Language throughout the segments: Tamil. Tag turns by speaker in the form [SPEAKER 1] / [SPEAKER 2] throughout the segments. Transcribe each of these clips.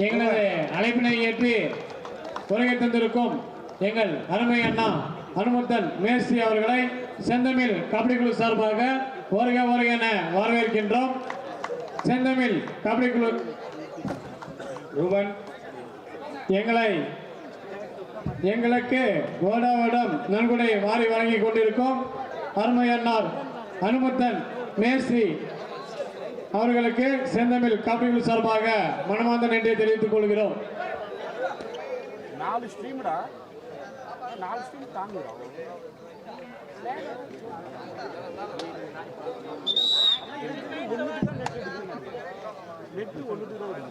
[SPEAKER 1] எங்களது அழைப்பினை ஏற்று வருகை தந்திருக்கும் எங்கள் அருமை அண்ணா அனுமத்தன் மேஸ்தி அவர்களை செந்தமிழ் கபடி குழு சார்பாக வருக வருக என வரவேற்கின்றோம். செந்தமிழ் கபடி குழு. ரூபன் எங்களை எங்களுக்கு வருடா வருடம் நன்கொடை மாறி வழங்கி கொண்டிருக்கும் அருமையன்னார் அனுமத்தன் மேஸ்ரி அவர்களுக்கு செந்தமிழ் காப்பீடு சார்பாக மனமார்ந்த நன்றியை தெரிவித்துக் கொள்கிறோம்.
[SPEAKER 2] நாலு ஸ்ட்ரீம்டா? நாலு ஸ்ட்ரீம் தாங்குடா நெட்டு ஒன்று தான் வருது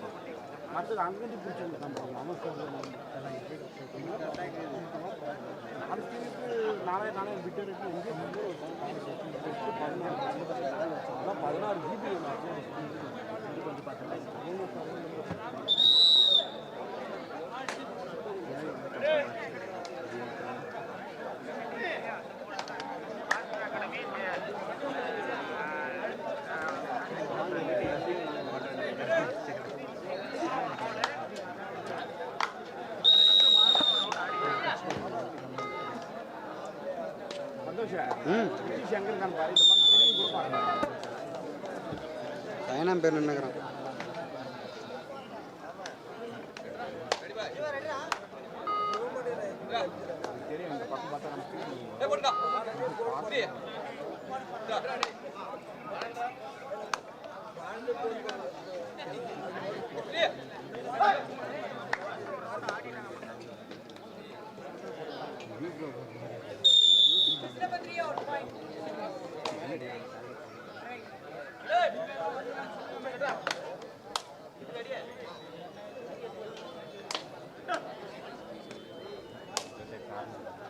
[SPEAKER 2] மற்றது அங்கேருந்து பிடிச்சவங்க தான் போகணும் அவன் அது ஸ்ட்ரீமுக்கு விட்டு ரேட்டு பதினாறு பதினாறு ஜிபி கொஞ்சம் பார்த்தேன்
[SPEAKER 3] பையனாம் பேர் நின்னுக்கிறான்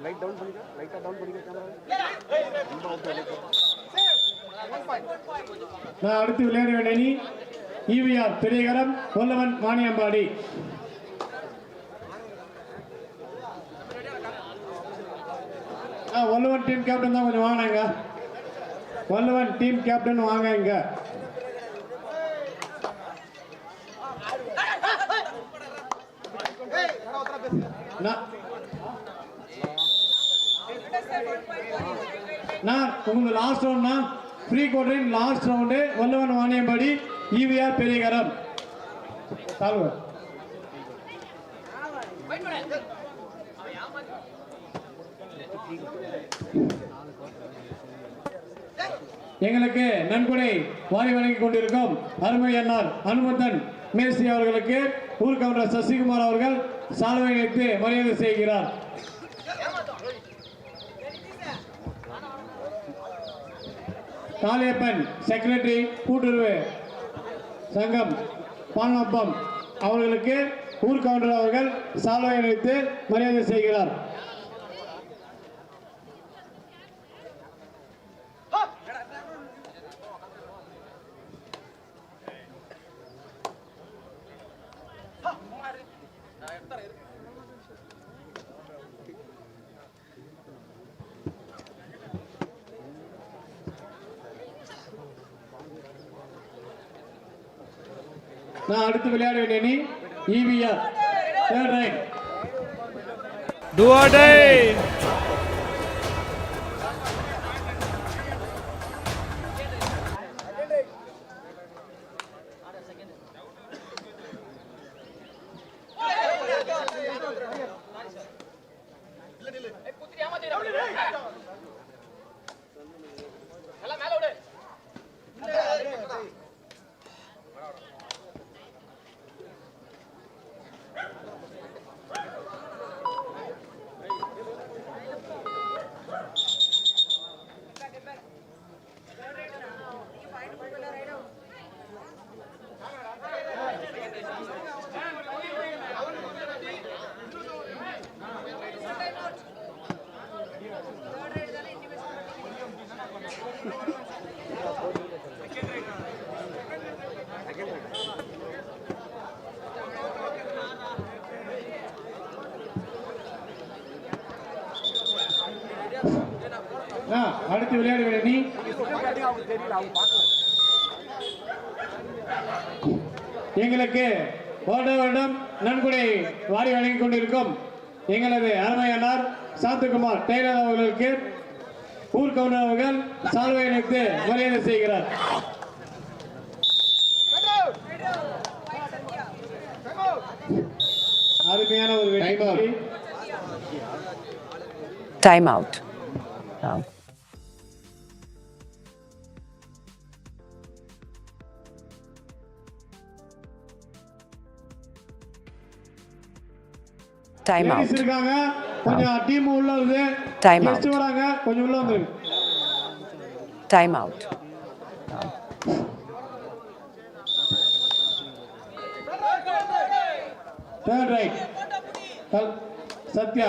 [SPEAKER 2] லைட் டவுன் பண்ணிக்க. லைட்டா டவுன் பண்ணிக்க கேமரா
[SPEAKER 1] நான் அடுத்து விளையாட வேண்டிய அணி ஈவிஆர் பெரியகரம் கொல்லவன் வாணியம்பாடி. ஆ, டீம் கேப்டன் தான் கொஞ்சம் வாங்க இங்க. டீம் கேப்டன் வாங்க இங்க. நான் நான் உங்களுக்கு லாஸ்ட் ரவுண்ட்னா free கோட்டரின் last round Vallavan Vaniyambadi EVR Periyakaram. தாழ்வு. எங்களுக்கு நன்கொடை வாரி வழங்கிக் கொண்டிருக்கும் அருமை அண்ணார் அனுமந்தன் மேஸ்தி அவர்களுக்கு ஊர் கவுண்டர் சசிகுமார் அவர்கள் சால்வை வைத்து மரியாதை செய்கிறார். காளியப்பன் செக்ரட்டரி கூட்டுறவு சங்கம் பால்நப்பம் அவர்களுக்கு ஊர் கவுண்டர் அவர்கள் சால்வை அளித்து மரியாதை செய்கிறார். நான் அடுத்து விளையாட வேண்டிய அணி EVR third raid
[SPEAKER 4] Do or
[SPEAKER 1] அடுத்து விளையாடுகிற அணி எங்களுக்கு வருட வருடம் நன்கொடை வாரி வழங்கிக் கொண்டிருக்கும் எங்களது அருமையானார் சாந்தகுமார் டெய்லர் அவர்களுக்கு ஊர் கவுண்டர் அவர்கள் சால்வை அளித்து மரியாதை செய்கிறார் அருமையான ஒரு time
[SPEAKER 3] out out. Now. Time out.
[SPEAKER 1] Ladies இருக்காங்க கொஞ்சம் டீம் உள்ள வருது
[SPEAKER 3] Time out.
[SPEAKER 1] கெஸ்ட் வராங்க. கொஞ்சம் உள்ள வந்துருங்க
[SPEAKER 3] Time out.
[SPEAKER 1] Third raid Sathya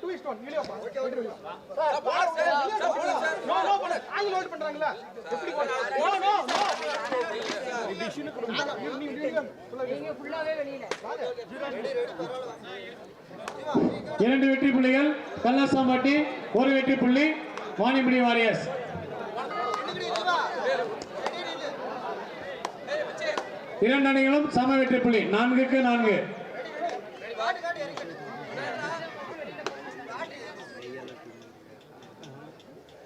[SPEAKER 4] Do
[SPEAKER 1] இரண்டு வெற்றி புள்ளிகள். கல்லாசாம்பட்டி ஒரு வெற்றி புள்ளி வாணிபுரி வாரியர்ஸ். இரண்டு அணிகளும் சம வெற்றி புள்ளி. நான்குக்கு நான்கு.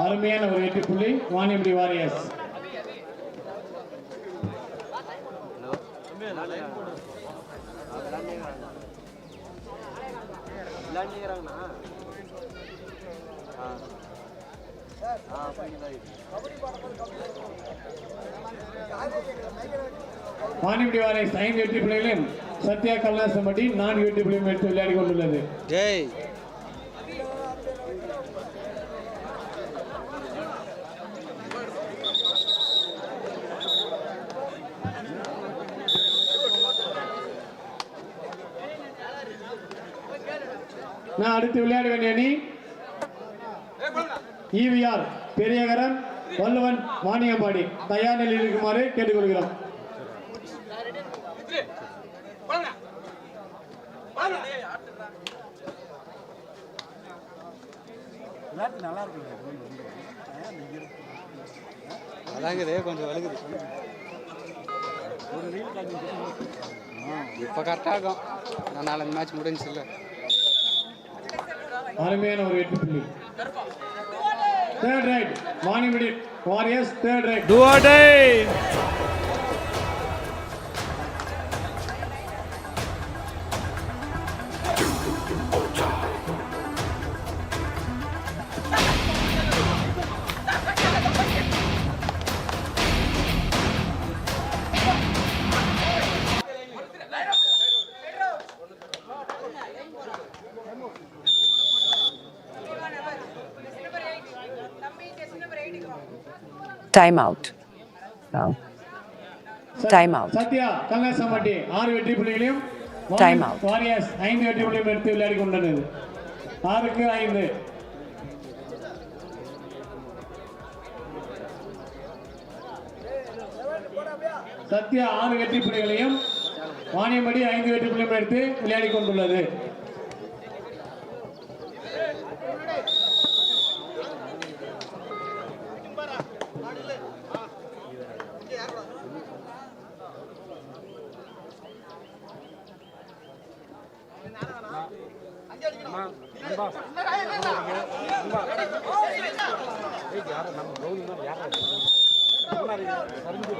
[SPEAKER 1] அருமையான ஒரு வெற்றி புள்ளி வாணிபுரி வாரியர்ஸ். வாணிபுரி வாரியர்ஸ் ஐந்து வெற்றி பிள்ளைகளையும் சத்யா கல்லாசம்பட்டி நான்கு வெற்றி பிள்ளையும் எடுத்து விளையாடி கொண்டுள்ளது.
[SPEAKER 4] ஜெய்.
[SPEAKER 1] நான் அடுத்து விளையாட வேண்டிய அணி ஈவிஆர் பெரியகரன் வள்ளுவன் வாணியம்பாடி தயார் நிலையில் இருக்குமாறு கேட்டுக்கொள்கிறோம்.
[SPEAKER 2] நல்லா
[SPEAKER 5] கொஞ்சம் இப்போ கரெக்டாக இருக்கும். நான் நாலஞ்சு மேட்ச் முடிஞ்சுச்சு இல்லை
[SPEAKER 1] அருமையான ஒரு வெற்றி புள்ளி. third right. Morning, Kumariyas, third right.
[SPEAKER 4] Do or die.
[SPEAKER 3] Out. Now. Time out.
[SPEAKER 1] Sathya கல்லாசம்பட்டி ஆறு வெற்றி புள்ளிகளையும்
[SPEAKER 3] Time out.
[SPEAKER 1] வாரியர்ஸ் ஐந்து வெற்றி புள்ளியும் எடுத்து விளையாடி கொண்டது ஆறுக்கு ஐந்து சத்யா ஆறு வெற்றி புள்ளிகளையும் வாணியம்படி ஐந்து வெற்றி புள்ளியும் எடுத்து விளையாடி கொண்டுள்ளது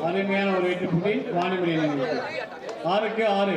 [SPEAKER 1] அருமையான ஒரு வெற்றி புள்ளி வாணிமொழி ஆறுக்கு ஆறு.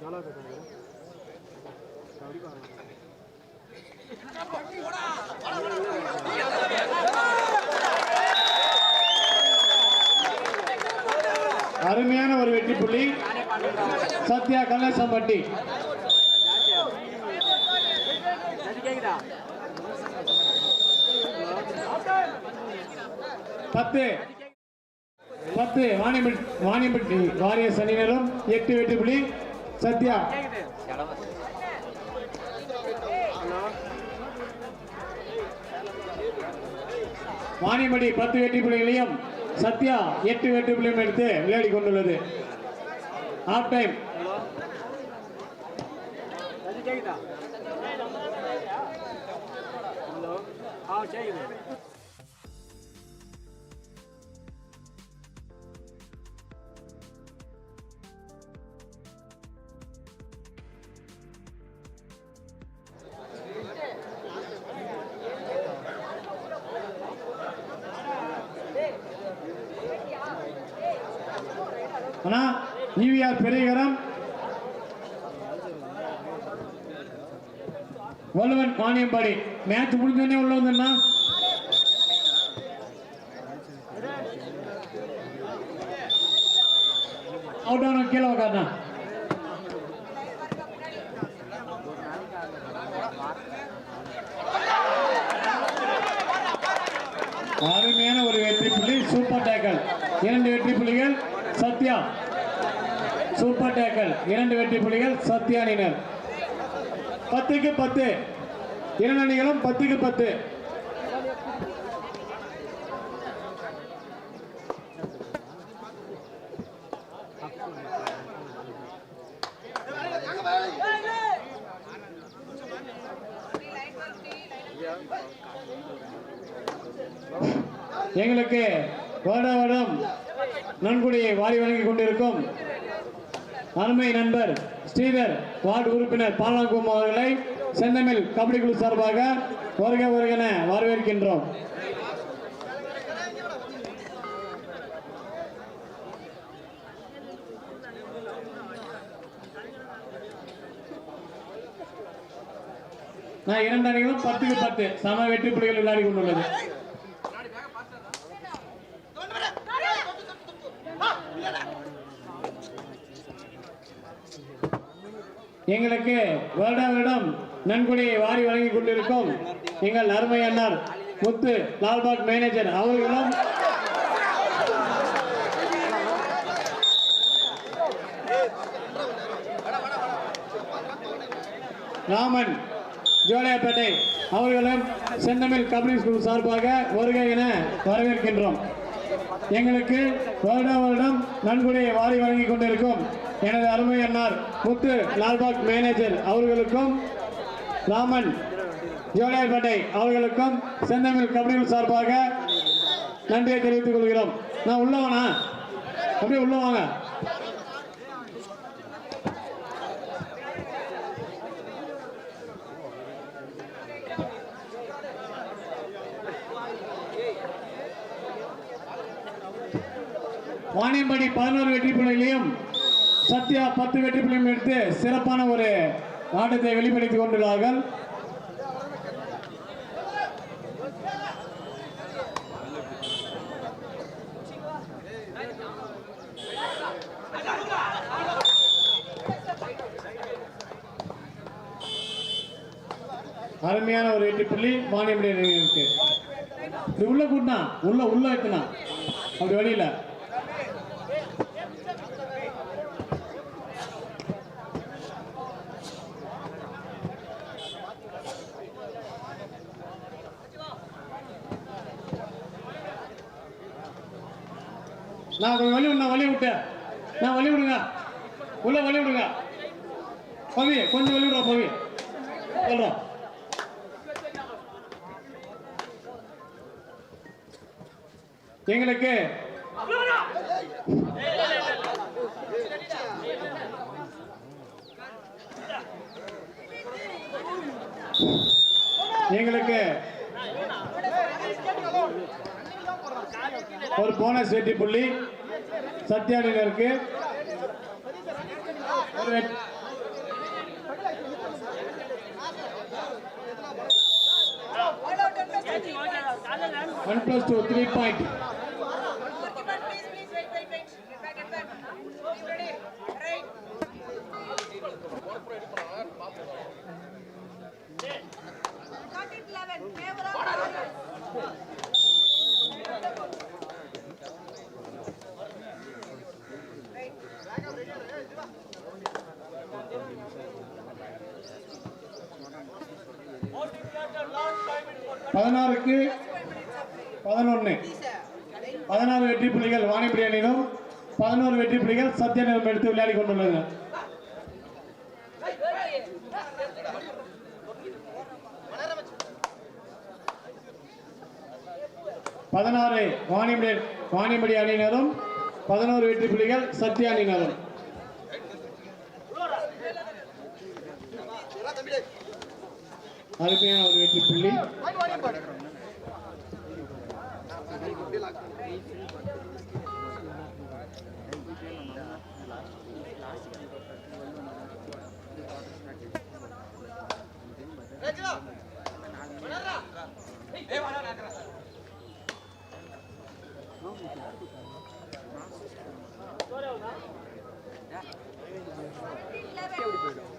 [SPEAKER 2] ஜாலா கேட்டாங்க அப்படி பாருங்க
[SPEAKER 1] அருமையான ஒரு வெற்றி புள்ளி. சத்யா கல்லேசம்பட்டி பத்து. பத்து வாணிபட்டி வாணிபட்டி வாரிய சனியினரும் எட்டு வெட்டு புள்ளி. சத்யா. வாணிபடி பத்து வெற்றி புள்ளிகளையும் சத்யா எட்டு வெட்டு புள்ளியும் எடுத்து விளையாடி கொண்டுள்ளது. ஹாஃப் டைம்
[SPEAKER 2] கேக்குதா ஹலோ ஆ கேக்குது
[SPEAKER 1] ஆனால் ஈவிஆர் பெரியகரம்? வல்லுவன் வாணியம்பாடி மேட்ச் முடிஞ்சோடனே உள்ள வந்துண்ணா அவுட் ஆன கீழே உட்காருண்ணா அருமையான ஒரு வெற்றி புள்ளி சூப்பர் டேக்கல் இரண்டு வெற்றி புள்ளிகள் சத்யா சூப்பர் டேக்கல் இரண்டு வெற்றி புள்ளிகள் சத்யா அணியினர் பத்துக்கு பத்து. இரண்டு அணிகளும் பத்துக்கு பத்து. எங்களுக்கு வருட வருடம் நன்கொடையை வாரி வழங்கி கொண்டிருக்கும் அருமை நண்பர் ஸ்ரீதர் வார்டு உறுப்பினர் பாலகுமார் அவர்களை செந்தமிழ் கபடி குழு சார்பாக வருக வருகென வரவேற்கின்றோம். நான் இரண்டு அணிகளும் பத்துக்கு பத்து சம வெற்றி புள்ளிகள் விளையாடி கொண்டுள்ளது. எங்களுக்கு வருட வருடம் நன்கொடையை வாரி வழங்கி கொண்டிருக்கும் எங்கள் அருமை அண்ணார் முத்து லால்பாக் மேனேஜர் அவர்களும். ராமன் ஜோலியாப்பேட்டை அவர்களும் செந்தமிழ் கபடி ஸ்கூல் சார்பாக வருகை என வரவேற்கின்றோம். எங்களுக்கு வருட வருடம் நன்கொடையை வாரி வழங்கி கொண்டிருக்கும் எனது அருமை அண்ணார் முத்து லால்பாக் மேனேஜர் அவர்களுக்கும் ராமன் ஜோலியார்பேட்டை அவர்களுக்கும் செந்தமிழ் கபடி சார்பாக நன்றியை தெரிவித்துக் கொள்கிறோம். நான் உள்ளவனா அப்படியே உள்ள வாங்க. வாணியம்படி பதினோரு வெற்றி புள்ளிகளையும் சத்யா பத்து வெற்றி புள்ளியும் எடுத்து சிறப்பான ஒரு ஆட்டத்தை வெளிப்படுத்திக் கொண்டுள்ளார்கள் அருமையான ஒரு வெற்றி புள்ளி மானியமுடைய இருக்கு இது உள்ள கூட்டினா உள்ள உள்ள வைக்கணும் அப்படி வெளியில நான் கொஞ்சம் வழி நான் வழி விட்டேன். நான் வழி விடுங்க. உள்ள வழி விடுங்க. பவி கொஞ்சம் வழி விடுவா பவி. சொல்றோம் எங்களுக்கு ஒரு போனஸ் வெற்றி புள்ளி
[SPEAKER 6] சத்யாவில் இருக்கு one plus two three point
[SPEAKER 1] பதினாறுக்கு பதினொன்று பதினாறு வெற்றி புள்ளிகள் வாணிபுரி அணியிலும் பதினோரு வெற்றி புள்ளிகள் சத்யநிலம் எடுத்து விளையாடி கொண்டுள்ளனர். பதினாறு வாணிபுரி வாணிபடி அணியினரும் பதினோரு வெற்றி புள்ளிகள் சத்திய அணியினரும். அருமையான ஒரு வெற்றி புள்ளி.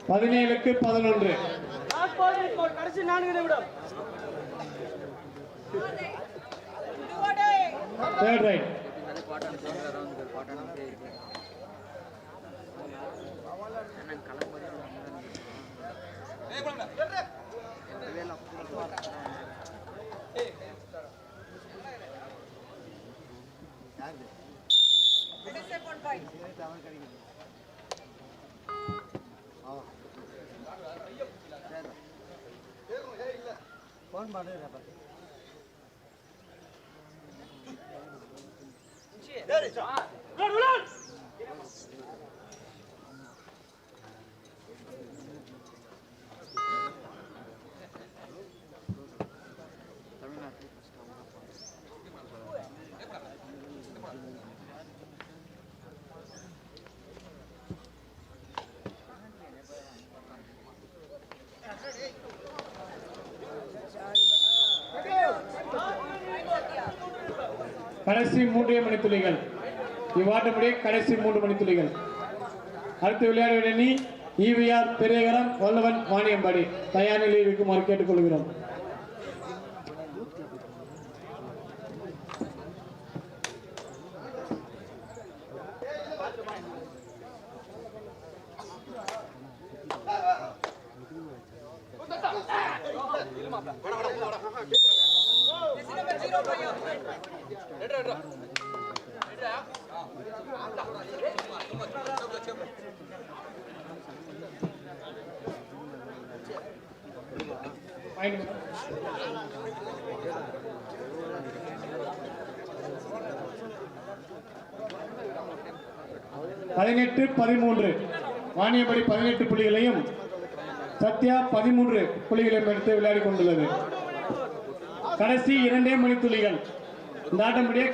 [SPEAKER 1] பதினேழுக்கு பதினொன்று.
[SPEAKER 2] கடைசி நான்கு நிமிடம்.
[SPEAKER 1] தேர்ட் ரைட்
[SPEAKER 6] ஃபோன் பண்ணுறேன் பார்த்து Ready, John. Run, run.
[SPEAKER 1] கடைசி மூன்றே மணித்துளிகள் இவ்வாட்டப்படி கடைசி மூன்று மணித்துளிகள் அடுத்து விளையாட அணி ஈவிஆர் பெரியகரம் வல்லவன் வாணியம்பாடி தயார் நிலையில் இருக்குமாறு கேட்டுக்கொள்கிறோம்
[SPEAKER 6] This you.
[SPEAKER 1] பதினெட்டு பதிமூன்று. வாணியபடி பதினெட்டு புள்ளிகளையும் சத்யா பதிமூன்று புள்ளிகளையும் எடுத்து விளையாடி கொண்டுள்ளது. கடைசி இரண்டே மணித்துளிகள். இந்த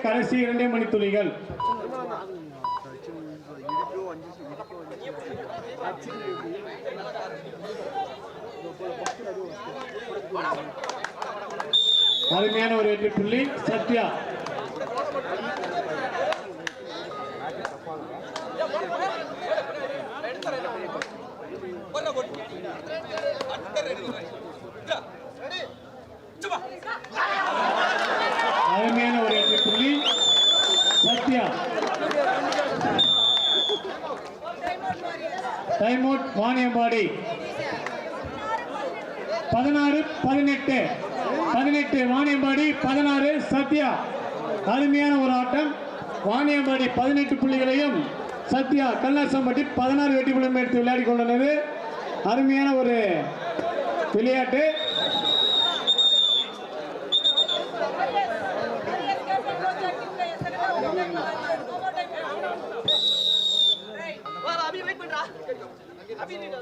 [SPEAKER 1] கடைசி இரண்டே மணித்துளிகள் அருமையான ஒரு வெற்றி புள்ளி சத்யா. எடுத்து ஒரு வெற்றி புள்ளி சத்யா டைம் அவுட் பதினாறு பதினெட்டு. பதினெட்டு வாணியம்பாடி பதினாறு சத்யா. அருமையான ஒரு ஆட்டம். வாணியம்பாடி பதினெட்டு புள்ளிகளையும் சத்யா கல்லாசம்பட்டி பதினாறு வெட்டி புள்ளியும் எடுத்து விளையாடி கொண்டுள்ளது. அருமையான ஒரு விளையாட்டு. حبيبي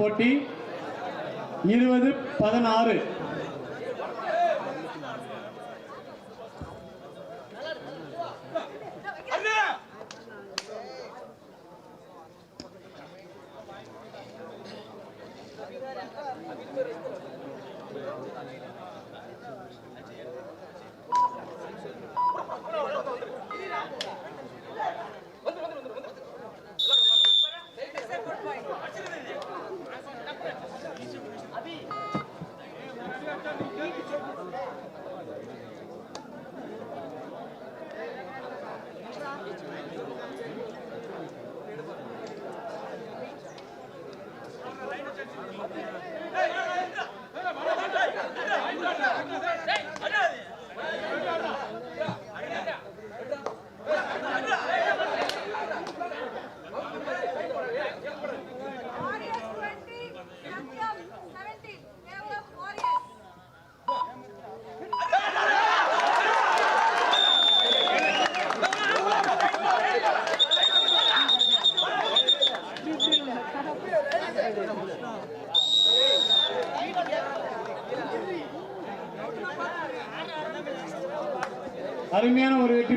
[SPEAKER 1] போட்டி. இருபது பதினாறு.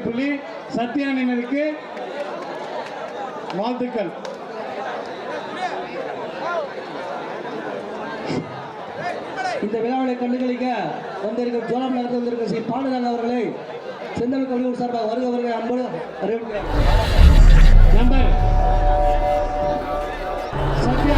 [SPEAKER 1] புலி சத்யானினருக்கு வாழ்த்துக்கள்.
[SPEAKER 2] இந்த விழாவினை கண்டுகளிக்க வந்திருக்க ஜோலம் நடந்து வந்திருக்கும் ஸ்ரீ பாண்டுரங்க அவர்களை செந்தமிழ் கல்லூர் சார்பாக வருக வருக அன்போடு நம்பர் சத்யா